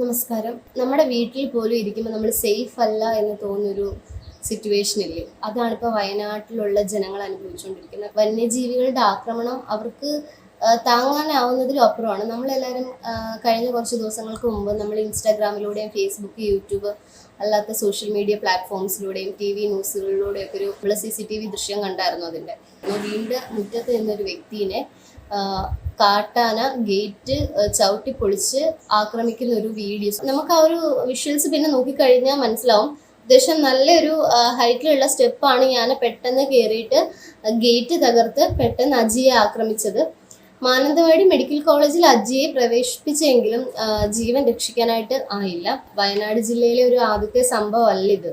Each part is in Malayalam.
നമസ്കാരം. നമ്മുടെ വീട്ടിൽ പോലും ഇരിക്കുമ്പോൾ നമ്മൾ സേഫ് അല്ല എന്ന് തോന്നുന്നൊരു സിറ്റുവേഷൻ ഇല്ലേ? അതാണ് ഇപ്പോൾ വയനാട്ടിലുള്ള ജനങ്ങൾ അനുഭവിച്ചുകൊണ്ടിരിക്കുന്നത്. വന്യജീവികളുടെ ആക്രമണം അവർക്ക് താങ്ങാനാവുന്നതിലും അപ്പുറമാണ്. നമ്മളെല്ലാവരും കഴിഞ്ഞ കുറച്ച് ദിവസങ്ങൾക്ക് മുമ്പ് നമ്മൾ ഇൻസ്റ്റാഗ്രാമിലൂടെയും ഫേസ്ബുക്ക് യൂട്യൂബ് അല്ലാത്ത സോഷ്യൽ മീഡിയ പ്ലാറ്റ്ഫോംസിലൂടെയും ടി വി ന്യൂസുകളിലൂടെയൊക്കെ ഒരു സി സി ടി വി ദൃശ്യം കണ്ടായിരുന്നു അതിന്റെ. വീടിന്റെ മുറ്റത്ത് നിന്നൊരു വ്യക്തിനെ കാട്ടാന ഗേറ്റ് ചവിട്ടി പൊളിച്ച് ആക്രമിക്കുന്ന ഒരു വീഡിയോസ് നമുക്ക് ആ ഒരു വിഷ്വൽസ് പിന്നെ നോക്കിക്കഴിഞ്ഞാൽ മനസ്സിലാവും. അത്യാവശ്യം നല്ലൊരു ഹൈറ്റിലുള്ള സ്റ്റെപ്പാണ് ഞാൻ പെട്ടെന്ന് കയറിയിട്ട് ഗേറ്റ് തകർത്ത് പെട്ടെന്ന് അജിയെ ആക്രമിച്ചത്. മാനന്തവാടി മെഡിക്കൽ കോളേജിൽ അജിയെ പ്രവേശിപ്പിച്ചെങ്കിലും ജീവൻ രക്ഷിക്കാനായിട്ട് ആയില്ല. വയനാട് ജില്ലയിലെ ഒരു ആദ്യത്തെ സംഭവമല്ല ഇത്.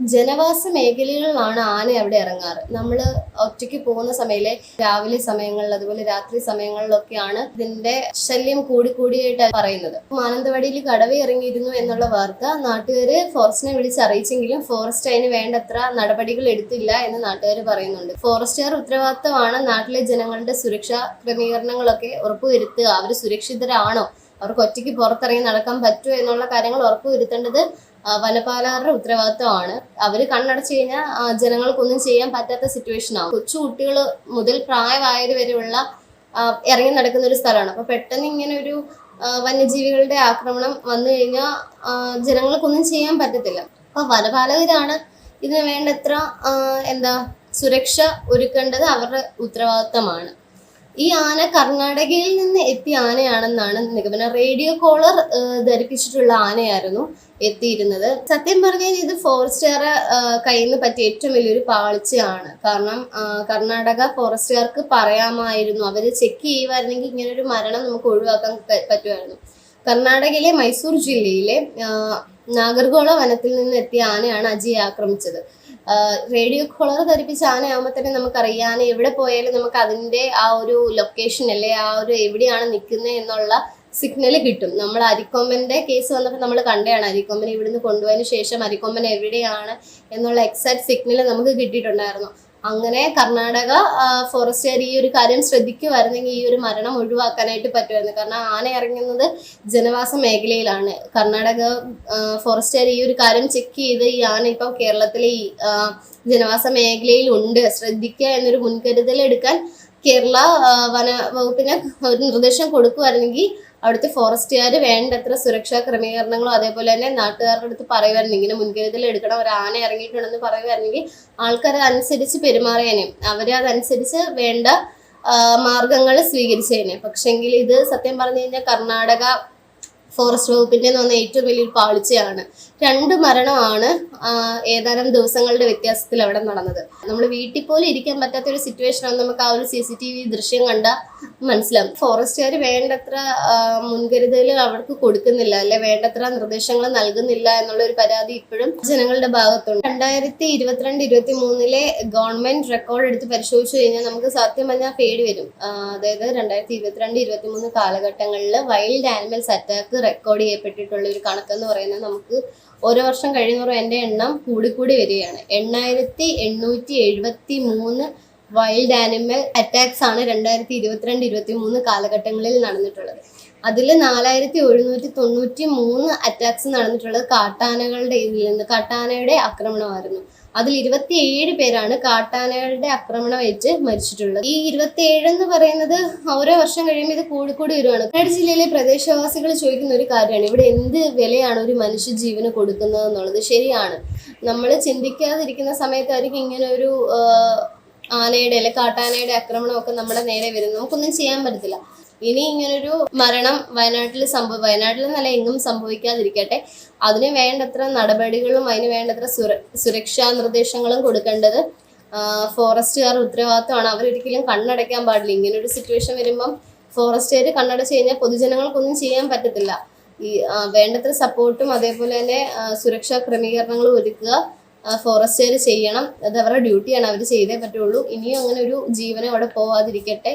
ജനവാസ മേഖലകളിലാണ് ആന അവിടെ ഇറങ്ങാറ്. നമ്മൾ ഒറ്റയ്ക്ക് പോകുന്ന സമയത്തെ രാവിലെ സമയങ്ങളിൽ അതുപോലെ രാത്രി സമയങ്ങളിലൊക്കെയാണ് ഇതിന്റെ ശല്യം കൂടിക്കൂടിയായിട്ട് പറയുന്നത്. മാനന്തവാടിയിൽ കടവ ഇറങ്ങിയിരുന്നു എന്നുള്ള വാർത്ത നാട്ടുകാര് ഫോറസ്റ്റിനെ വിളിച്ച് അറിയിച്ചെങ്കിലും ഫോറസ്റ്റ് അതിന് വേണ്ടത്ര നടപടികൾ എടുത്തില്ല എന്ന് നാട്ടുകാർ പറയുന്നുണ്ട്. ഫോറസ്റ്റുകാർ ഉത്തരവാദിത്തമാണ് നാട്ടിലെ ജനങ്ങളുടെ സുരക്ഷാ ക്രമീകരണങ്ങളൊക്കെ ഉറപ്പുവരുത്തുക. അവർ സുരക്ഷിതരാണോ? അവർക്ക് ഒറ്റയ്ക്ക് പുറത്തിറങ്ങി നടക്കാൻ പറ്റുമോ എന്നുള്ള കാര്യങ്ങൾ ഉറപ്പുവരുത്തേണ്ടത് വനപാലകരുടെ ഉത്തരവാദിത്തമാണ് അവർ കണ്ണടച്ചു കഴിഞ്ഞാൽ ജനങ്ങൾക്കൊന്നും ചെയ്യാൻ പറ്റാത്ത സിറ്റുവേഷൻ ആവും. കൊച്ചു കുട്ടികൾ മുതൽ പ്രായമായത് വരെയുള്ള ഇറങ്ങി നടക്കുന്ന ഒരു സ്ഥലമാണ്. അപ്പൊ പെട്ടെന്ന് ഇങ്ങനെ ഒരു വന്യജീവികളുടെ ആക്രമണം വന്നു കഴിഞ്ഞാൽ ജനങ്ങൾക്കൊന്നും ചെയ്യാൻ പറ്റത്തില്ല. അപ്പൊ വനപാലകരാണ് ഇതിന് വേണ്ടത്ര എന്താ സുരക്ഷ ഒരുക്കേണ്ടത് അവരുടെ ഉത്തരവാദിത്തമാണ്. ഈ ആന കർണാടകയിൽ നിന്ന് എത്തിയ ആനയാണെന്നാണ് നിഗമനം. റേഡിയോ കോളർ ധരിപ്പിച്ചിട്ടുള്ള ആനയായിരുന്നു എത്തിയിരുന്നത്. സത്യം പറഞ്ഞാൽ ഇത് ഫോറസ്റ്റുകാരെ കയ്യിൽ നിന്ന് പറ്റിയ ഏറ്റവും വലിയൊരു പാളിച്ചയാണ്. കാരണം കർണാടക ഫോറസ്റ്റുകാർക്ക് പറയാമായിരുന്നു. അവർ ചെക്ക് ചെയ്യുമായിരുന്നെങ്കിൽ ഇങ്ങനെ ഒരു മരണം നമുക്ക് ഒഴിവാക്കാൻ പറ്റുമായിരുന്നു. കർണാടകയിലെ മൈസൂർ ജില്ലയിലെ നാഗർഗോള വനത്തിൽ നിന്ന് എത്തിയ ആനയാണ് അജിയെ ആക്രമിച്ചത്. റേഡിയോ കോളർ ധരിപ്പിച്ച ആനയാകുമ്പോൾ തന്നെ നമുക്കറിയാം എവിടെ പോയാലും നമുക്ക് അതിന്റെ ആ ഒരു ലൊക്കേഷൻ അല്ലെ ആ ഒരു എവിടെയാണ് നിൽക്കുന്നത് എന്നുള്ള സിഗ്നൽ കിട്ടും. നമ്മൾ അരിക്കൊമ്പന്റെ കേസ് വന്നപ്പോൾ നമ്മൾ കണ്ടതാണ് അരിക്കൊമ്പനെ ഇവിടുന്ന് കൊണ്ടുപോയതിന് ശേഷം അരിക്കൊമ്പൻ എവിടെയാണ് എന്നുള്ള എക്സാക്ട് സിഗ്നൽ നമുക്ക് കിട്ടിയിട്ടുണ്ടായിരുന്നു. അങ്ങനെ കർണാടക ഫോറസ്റ്റുകാർ ഈ ഒരു കാര്യം ശ്രദ്ധിക്കുമായിരുന്നെങ്കിൽ ഈ ഒരു മരണം ഒഴിവാക്കാനായിട്ട് പറ്റുമായിരുന്നു. കാരണം ആന ഇറങ്ങുന്നത് ജനവാസ മേഖലയിലാണ്. കർണാടക ഫോറസ്റ്റുകാർ ഈ ഒരു കാര്യം ചെക്ക് ചെയ്ത് ഈ ആന ഇപ്പം കേരളത്തിലെ ഈ ജനവാസ മേഖലയിൽ ഉണ്ട് ശ്രദ്ധിക്കുക എന്നൊരു മുൻകരുതൽ എടുക്കാൻ കേരള വനവകുപ്പിന് വന വകുപ്പിന് ഒരു നിർദ്ദേശം കൊടുക്കുമായിരുന്നെങ്കിൽ അവിടുത്തെ ഫോറസ്റ്റുകാർ വേണ്ടത്ര സുരക്ഷാ ക്രമീകരണങ്ങളും അതേപോലെ തന്നെ നാട്ടുകാരുടെ അടുത്ത് പറയുമായിരുന്നു ഇങ്ങനെ മുൻകരുതൽ എടുക്കണം. ഒരു ആന ഇറങ്ങിയിട്ടുണ്ടെന്ന് പറയുമായിരുന്നെങ്കിൽ ആൾക്കാർ അതനുസരിച്ച് പെരുമാറിയേനെയും അവർ അതനുസരിച്ച് വേണ്ട മാർഗങ്ങൾ സ്വീകരിച്ചേനെ. പക്ഷെങ്കിൽ ഇത് സത്യം പറഞ്ഞു കഴിഞ്ഞാൽ കർണാടക ഫോറസ്റ്റ് വകുപ്പിന്റെ എന്ന് പറഞ്ഞ ഏറ്റവും വലിയൊരു പാളിച്ചയാണ്. രണ്ട് മരണമാണ് ഏതാനും ദിവസങ്ങളുടെ വ്യത്യാസത്തിൽ അവിടെ നടന്നത്. നമ്മൾ വീട്ടിൽ പോലും ഇരിക്കാൻ പറ്റാത്ത ഒരു സിറ്റുവേഷൻ ആണ് നമുക്ക് ആ ഒരു സി സി ടി വി ദൃശ്യം കണ്ട മനസ്സിലാവും. ഫോറസ്റ്റുകാർ വേണ്ടത്ര മുൻകരുതലുകൾ അവർക്ക് കൊടുക്കുന്നില്ല അല്ലെ വേണ്ടത്ര നിർദ്ദേശങ്ങൾ നൽകുന്നില്ല എന്നുള്ള ഒരു പരാതി ഇപ്പോഴും ജനങ്ങളുടെ ഭാഗത്തുണ്ട്. രണ്ടായിരത്തി ഇരുപത്തിരണ്ട് ഇരുപത്തി മൂന്നിലെ ഗവൺമെന്റ് റെക്കോർഡ് എടുത്ത് പരിശോധിച്ചു കഴിഞ്ഞാൽ നമുക്ക് സത്യം പറഞ്ഞാൽ പേടി വരും. അതായത് രണ്ടായിരത്തി ഇരുപത്തിരണ്ട് ഇരുപത്തി മൂന്ന് കാലഘട്ടങ്ങളിൽ വൈൽഡ് ആനിമൽസ് അറ്റാക്ക് റെക്കോർഡ് ചെയ്യപ്പെട്ടിട്ടുള്ള ഒരു കണക്കെന്ന് പറയുന്നത് നമുക്ക് ഓരോ വർഷം കഴിയുന്നവരും എന്റെ എണ്ണം കൂടിക്കൂടി വരികയാണ്. എണ്ണായിരത്തി എണ്ണൂറ്റി എഴുപത്തി മൂന്ന് വൈൽഡ് ആനിമൽ അറ്റാക്സ് ആണ് രണ്ടായിരത്തി ഇരുപത്തിരണ്ട് ഇരുപത്തി മൂന്ന് കാലഘട്ടങ്ങളിൽ നടന്നിട്ടുള്ളത്. അതിൽ നാലായിരത്തി എഴുന്നൂറ്റി തൊണ്ണൂറ്റി മൂന്ന് അറ്റാക്സ് നടന്നിട്ടുള്ളത് കാട്ടാനകളുടെ ഇതിൽ നിന്ന് കാട്ടാനയുടെ ആക്രമണമായിരുന്നു. അതിൽ ഇരുപത്തിയേഴ് പേരാണ് കാട്ടാനകളുടെ ആക്രമണം ആക്രമണമേറ്റ് മരിച്ചിട്ടുള്ളത്. ഈ ഇരുപത്തിയേഴ് എന്ന് പറയുന്നത് ഓരോ വർഷം കഴിയുമ്പോൾ ഇത് കൂടിക്കൂടി വരുവാണ്. വയനാട് ജില്ലയിലെ പ്രദേശവാസികൾ ചോദിക്കുന്ന ഒരു കാര്യമാണ്. ഇവിടെ എന്ത് വിലയാണ് ഒരു മനുഷ്യ ജീവന് കൊടുക്കുന്നത് എന്നുള്ളത്? ശരിയാണ്. നമ്മൾ ചിന്തിക്കാതിരിക്കുന്ന സമയത്തായിരിക്കും ഇങ്ങനെ ഒരു ആനയുടെ അല്ലെ കാട്ടാനയുടെ ആക്രമണമൊക്കെ നമ്മുടെ നേരെ വരുന്നു. നമുക്കൊന്നും ചെയ്യാൻ പറ്റത്തില്ല. ഇനി ഇങ്ങനൊരു മരണം വയനാട്ടിൽ സംഭവ വയനാട്ടിൽ നല്ല എങ്ങും സംഭവിക്കാതിരിക്കട്ടെ. അതിന് വേണ്ടത്ര നടപടികളും അതിന് വേണ്ടത്ര സുര സുരക്ഷാ നിർദ്ദേശങ്ങളും കൊടുക്കേണ്ടത് ഫോറസ്റ്റുകാർ ഉത്തരവാദിത്തമാണ് അവരൊരിക്കലും കണ്ണടയ്ക്കാൻ പാടില്ല. ഇങ്ങനൊരു സിറ്റുവേഷൻ വരുമ്പം ഫോറസ്റ്റുകാർ കണ്ണടച്ച് കഴിഞ്ഞാൽ പൊതുജനങ്ങൾക്കൊന്നും ചെയ്യാൻ പറ്റത്തില്ല. ഈ വേണ്ടത്ര സപ്പോർട്ടും അതേപോലെ തന്നെ സുരക്ഷാ ക്രമീകരണങ്ങളും ഒരുക്കുക. ഫോറസ്റ്റുകാർ ചെയ്യണം. അത് അവരുടെ ഡ്യൂട്ടിയാണ് അവർ ചെയ്തേ പറ്റുള്ളൂ. ഇനിയും അങ്ങനെ ഒരു ജീവനം അവിടെ പോവാതിരിക്കട്ടെ.